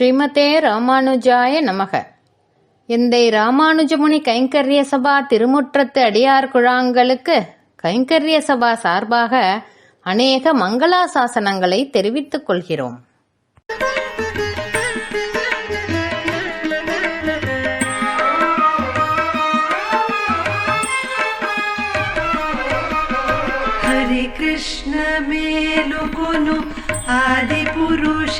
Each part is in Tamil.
ஸ்ரீமதே ராமானுஜாய நமக எந்தை ராமானுஜமுனி கைங்கரிய சபா திருமுற்றத்து அடியார் குழாங்களுக்கு கைங்கரிய சபா சார்பாக அநேக மங்களாசாசனங்களை தெரிவித்துக் கொள்கிறோம் ಹರಿ ಕೃಷ್ಣ ಮೇಲುಕೊನು ఆది పురుష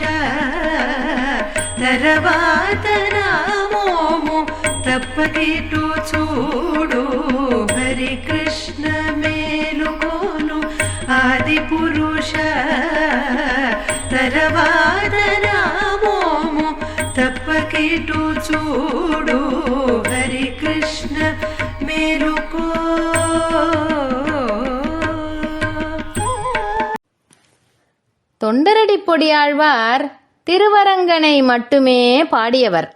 తర్వాత నామోము తప్పకిటు చూడు హరి హరికృష్ణ మేలుకోను ఆదిపురుష తర్వాత నామోము తప్పకిటు చూడు தொண்டரடி பொடியாழ்வார் திருவரங்கனை மட்டுமே பாடியவர்.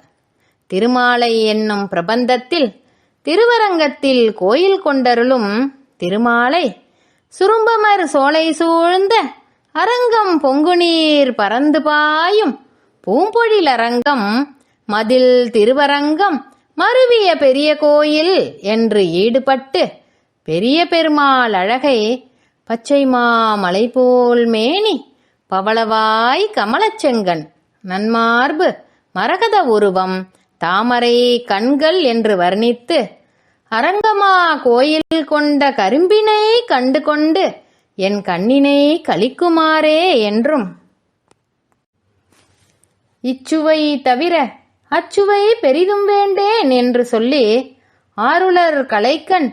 திருமாலை என்னும் பிரபந்தத்தில் திருவரங்கத்தில் கோயில் கொண்டருளும் திருமாலை சுரும்பமர் சோலை சூழ்ந்த அரங்கம் பொங்குநீர் பறந்து பாயும் பூம்பொழில் அரங்கம் மதில் திருவரங்கம் மருவிய பெரிய கோயில் என்று ஈடுபட்டு பெரிய பெருமாள் அழகை பச்சைமா மலை போல் மேனி பவளவாய் கமலச்செங்கன். நன்மார்பு மரகத உருவம் தாமரை கண்கள் என்று வர்ணித்து அரங்கமா கோயில் கொண்ட கரும்பினை கண்டு கொண்டு என் கண்ணினை கழிக்குமாறே என்றும். இச்சுவை தவிர அச்சுவை பெரிதும் வேண்டேன் என்று சொல்லி ஆருளர் கலைக்கண்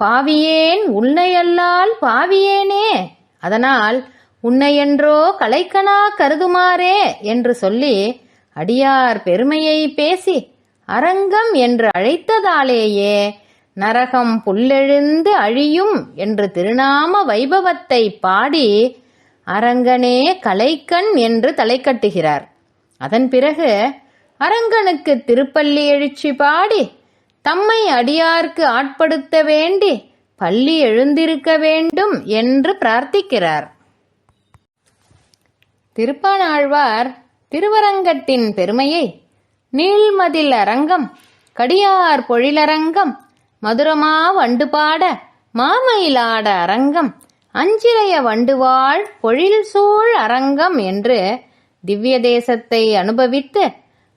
பாவியேன் உன்னையல்லால் பாவியேனே. அதனால் உன்னையென்றோ கலைக்கனா கருதுமாறே என்று சொல்லி அடியார் பெருமையை பேசி அரங்கம் என்று அழைத்ததாலேயே நரகம் புல்லெழுந்து அழியும் என்று திருநாம வைபவத்தை பாடி அரங்கனே கலைக்கண் என்று தலை கட்டுகிறார் அதன் பிறகு அரங்கனுக்கு திருப்பள்ளி எழுச்சி பாடி தம்மை அடியார்க்கு ஆட்படுத்த வேண்டி பள்ளி எழுந்திருக்க வேண்டும் என்று பிரார்த்திக்கிறார். திருப்பானாழ்வார் திருவரங்கத்தின் பெருமையை. நீள்மதில் அரங்கம் கடியார் பொழிலரங்கம் மதுரமா வண்டு பாட மாமயிலாட அரங்கம் அஞ்சிரைய வண்டுவாள் பொழில் சூழ் அரங்கம் என்று திவ்ய தேசத்தை அனுபவித்து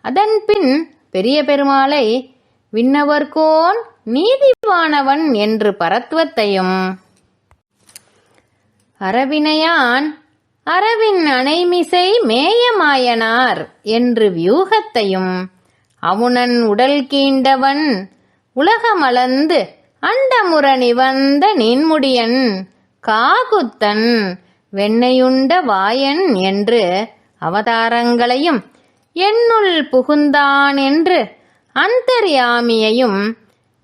அதன்பின் பெரிய பெருமாளை விண்ணவர்கோன் நீதிவானவன் என்று பரத்துவத்தையும் அரவினையான் அரவின் அணைமிசை மேயமாயனார் என்று வியூகத்தையும் அவுணன் உடல் கீண்டவன் உலகமளந்து அண்டமுற நிவந்த நீன்முடியன் காகுத்தன் வெண்ணையுண்ட வாயன் என்று அவதாரங்களையும் என்னுள் புகுந்தான் என்று அந்தர்யாமியையும்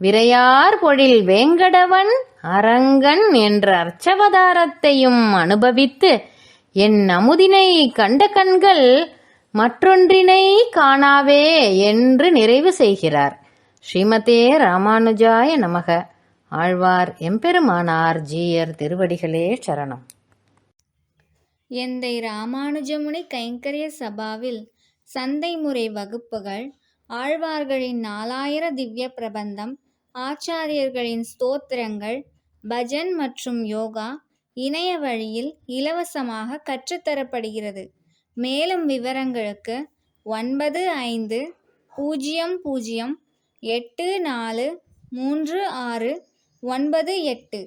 விரையார் பொழில் வேங்கடவன் அரங்கன் என்ற அர்ச்சவதாரத்தையும் அனுபவித்து என் அமுதினை கண்ட கண்கள் மற்றொன்றினை காணாவே என்று நிறைவு செய்கிறார். ஸ்ரீமதே ராமானுஜாய நமக. ஆழ்வார் எம்பெருமானார் ஜீயர் திருவடிகளே சரணம். எந்தை ராமானுஜமுனி கைங்கரிய சபாவில் சந்தை முறை வகுப்புகள் ஆழ்வார்களின் நாலாயிர திவ்ய பிரபந்தம் ஆச்சாரியர்களின் ஸ்தோத்திரங்கள் பஜன் மற்றும் யோகா இணைய வழியில் இலவசமாக கற்றுத்தரப்படுகிறது மேலும் விவரங்களுக்கு ஒன்பது ஐந்து பூஜ்ஜியம் பூஜ்ஜியம் எட்டு நாலு மூன்று ஆறு ஒன்பது எட்டு.